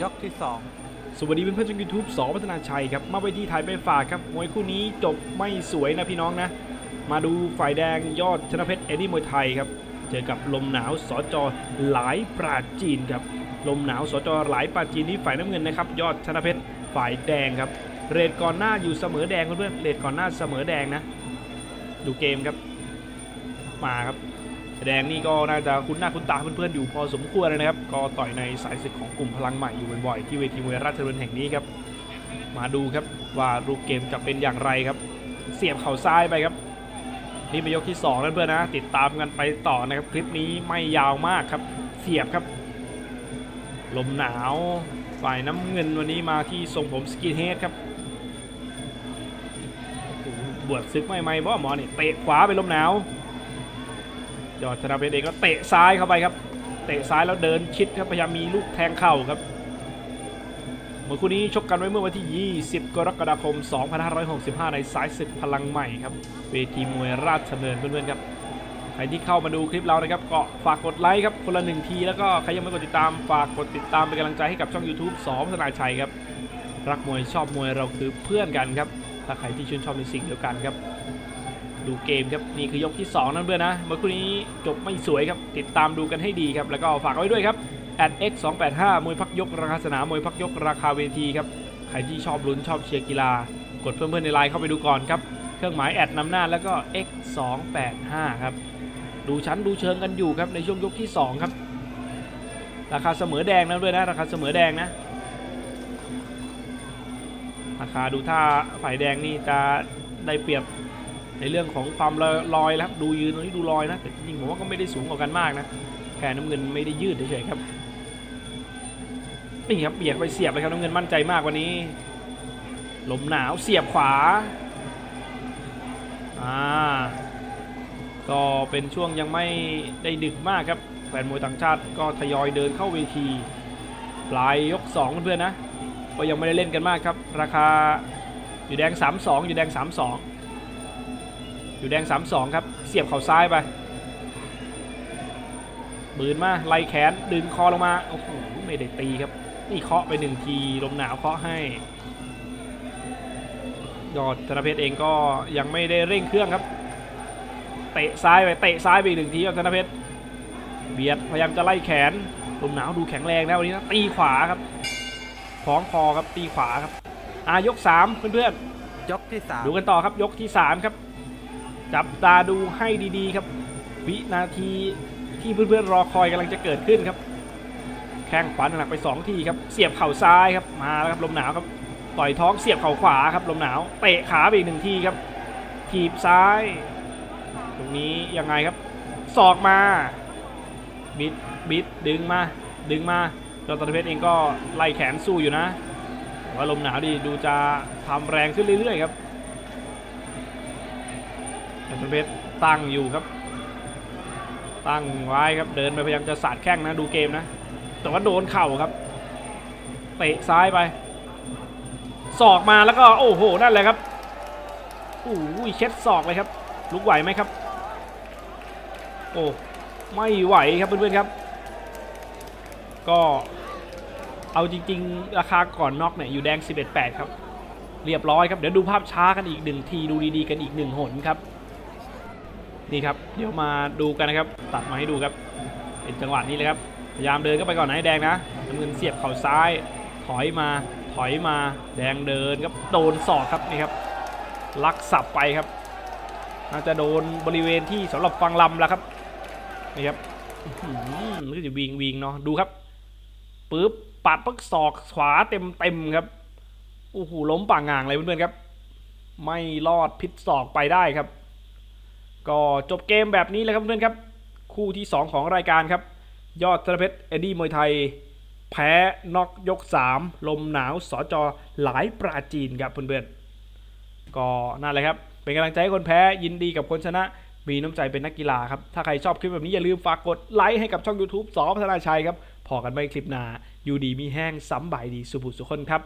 ยกที่สองสวัสดีเพื่อนๆช่องยูทูบสอพัฒนาชัยครับมาไปที่ไทยไปฝากครับมวยคู่นี้จบไม่สวยนะพี่น้องนะ มาดูฝ่ายแดงยอดชนะเพชรเอ็ดดี้มวยไทยครับเจอกับลมหนาวสจหลายปราจีนครับลมหนาวสจหลายปราจีนนี่ฝ่ายน้ำเงินนะครับยอดชนะเพชรฝ่ายแดงครับเรทก่อนหน้าอยู่เสมอแดงเพื่อนเรทก่อนหน้าเสมอแดงนะ ดูเกมครับมาครับ แดงนี่ก็น่าจะคุ้นหน้าคุ้นตาเพื่อนๆอยู่พอสมควรเลยนะครับ ก็ต่อยในสายศึกของกลุ่มพลังใหม่อยู่บ่อยๆที่เวทีมวยราชดำเนินแห่งนี้ครับ มาดูครับว่ารูปเกมจะเป็นอย่างไรครับ เสียบเข่าซ้ายไปครับนี่เป็นยกที่2แล้วเพื่อนนะ ติดตามกันไปต่อนะครับคลิปนี้ไม่ยาวมากครับ เสียบครับ ลมหนาวฝ่ายน้ำเงินวันนี้มาที่ทรงผมสกินเฮดครับบวชซึกไม่ไม่บ่หมอนี่เตะขวาไปลมหนาว ยอดชนะเพชรเองก็เตะซ้ายเข้าไปครับ เตะซ้ายแล้วเดินชิดครับพยายามมีลูกแทงเข่าครับเมื่อคู่นี้ชกกันไว้เมื่อวันที่ 20 กรกฎาคม 2565 ในสายศึกพลังใหม่ครับ เวทีมวยราชดำเนินเพื่อนๆครับ ใครที่เข้ามาดูคลิปเรานะครับก็ฝากกดไลค์ครับคนละหนึ่งทีแล้วก็ใครยังไม่กดติดตามฝากกดติดตามเป็นกำลังใจให้กับช่อง YouTube สอพัฒนาชัยครับ รักมวยชอบมวยเราคือเพื่อนกันครับ ถ้าใครที่ชื่นชอบในสิ่งเดียวกันครับ ดูเกมครับนี่คือยกที่ 2 นั่นเพื่อนนะเมื่อคู่นี้จบไม่สวยครับติดตามดูกันให้ดีครับแล้วก็ฝากไว้ด้วยครับ x 2 8 5มวยพักยกราคาสนามมวยพักยกราคาเวทีครับใครที่ชอบลุ้นชอบเชียร์กีฬากดเพื่อนๆในไลน์เข้าไปดูก่อนครับเครื่องหมายแอดนำหน้าแล้วก็ x 2 8 5ครับดูชั้นดูเชิงกันอยู่ครับในช่วงยกที่ 2 ครับ ราคาเสมอแดงนะด้วยนะราคาเสมอแดงนะราคาดูท่าฝ่ายแดงนี่จะได้เปรียบ ในเรื่องของความลอยแล้วครับดูยืนตรงนี้ดูลอยนะแต่จริงผมว่าก็ไม่ได้สูงกว่ากันมากนะแค่น้ำเงินไม่ได้ยืดเฉยๆครับนี่ครับเบียดไปเสียบเลยครับน้ำเงินมั่นใจมากกว่านี้ลมหนาวเสียบขวาอ่าก็เป็นช่วงยังไม่ได้ดึกมากครับแฟนมวยต่างชาติก็ทยอยเดินเข้าเวที ปลายยก2เพื่อนๆนะก็ยังไม่ได้เล่นกันมากครับ ราคาอยู่แดง 3-2 อยู่แดง 3-2 อยู่แดง 3-2 ครับ เสียบเข่าซ้ายไปบืนมาไล่แขนดึงคอลงมาโอ้โหไม่ได้ตีครับ นี่เคาะไปหนึ่งทีลมหนาวเคาะให้ยอดธนเพชรเองก็ยังไม่ได้เร่งเครื่องครับ เตะซ้ายไปเตะซ้ายไปอีกหนึ่งทีครับธนเพชรเบียดพยายามจะไล่แขนลมหนาวดูแข็งแรงนะวันนี้นะตีขวาครับคล้องคอครับตีขวาครับอายก3เพื่อนยกที่สามๆดูกันต่อครับยกที่3ครับ จับตาดูให้ดีๆครับ วินาทีที่เพื่อนๆรอคอยกำลังจะเกิดขึ้นครับ แข้งขวาหนักไป 2 ทีครับ เสียบเข่าซ้ายครับ มาแล้วครับลมหนาวครับ ต่อยท้องเสียบเข่าขวาครับลมหนาว เตะขาไปอีกหนึ่งทีครับ ถีบซ้าย ตรงนี้ยังไงครับ ศอกมา บิด บิด ดึงมา ดึงมาจอตะเพชรเองก็ไล่แขนสู้อยู่นะ ว่าลมหนาวดีดูจะทำแรงขึ้นเรื่อยๆครับ จอตะเพชรตั้งอยู่ครับ ตั้งไว้ครับเดินไปพยายามจะสาดแข้งนะดูเกมนะ แต่ว่าโดนเข่าครับเตะซ้ายไปศอกมาแล้วก็โอ้โหนั่นแหละครับโอ้ยเช็ดศอกเลยครับ ลุกไหวไหมครับ โอ้ไม่ไหวครับเพื่อนๆครับ ก็เอาจริง ๆ ราคาก่อนน็อกเนี่ยอยู่แดง 11.8 ครับ เรียบร้อยครับ เดี๋ยวดูภาพช้ากันอีกหนึ่งทีดูดีๆกันอีกหนึ่งหนครับ นี่ครับเดี๋ยวมาดูกันนะครับ ตัดมาให้ดูครับ เป็นจังหวะนี้เลยครับ พยายามเดินเข้าไปก่อนนะให้แดงนะน้ำเงินเสียบเข่าซ้าย ถอยมา ถอยมา แดงเดินครับ โดนศอกครับนี่ครับ ลักสับไปครับ น่าจะโดนบริเวณที่สำหรับฟังลำแล้วครับ นี่ครับอื้อหือมันก็จะวิงวิงเนาะ ดูครับปึ๊บปัดปักศอกขวาเต็มเต็มครับ โอ้โหล้มป่างงางเลยเพื่อนๆครับ ไม่รอดพิษศอกไปได้ครับ ก็จบเกมแบบนี้เลยครับเพื่อนครับ คู่ที่ 2 ของรายการครับ ยอดธนเพชรเอ็ดดี้มวยไทย แพ้น็อกยก 3 ลมหนาวสจหลายปราจีนครับเพื่อนๆก็นั่นแหละครับ เป็นกำลังใจให้คนแพ้ยินดีกับคนชนะ มีน้ำใจเป็นนักกีฬาครับ ถ้าใครชอบคลิปแบบนี้อย่าลืมฝากกดไลค์ให้กับช่อง YouTube สอพัฒนาชัยครับพอกันไม่คลิปหนาอยู่ดีมีแห้งซ้ำบ่ายดีสุภุสุคนครับ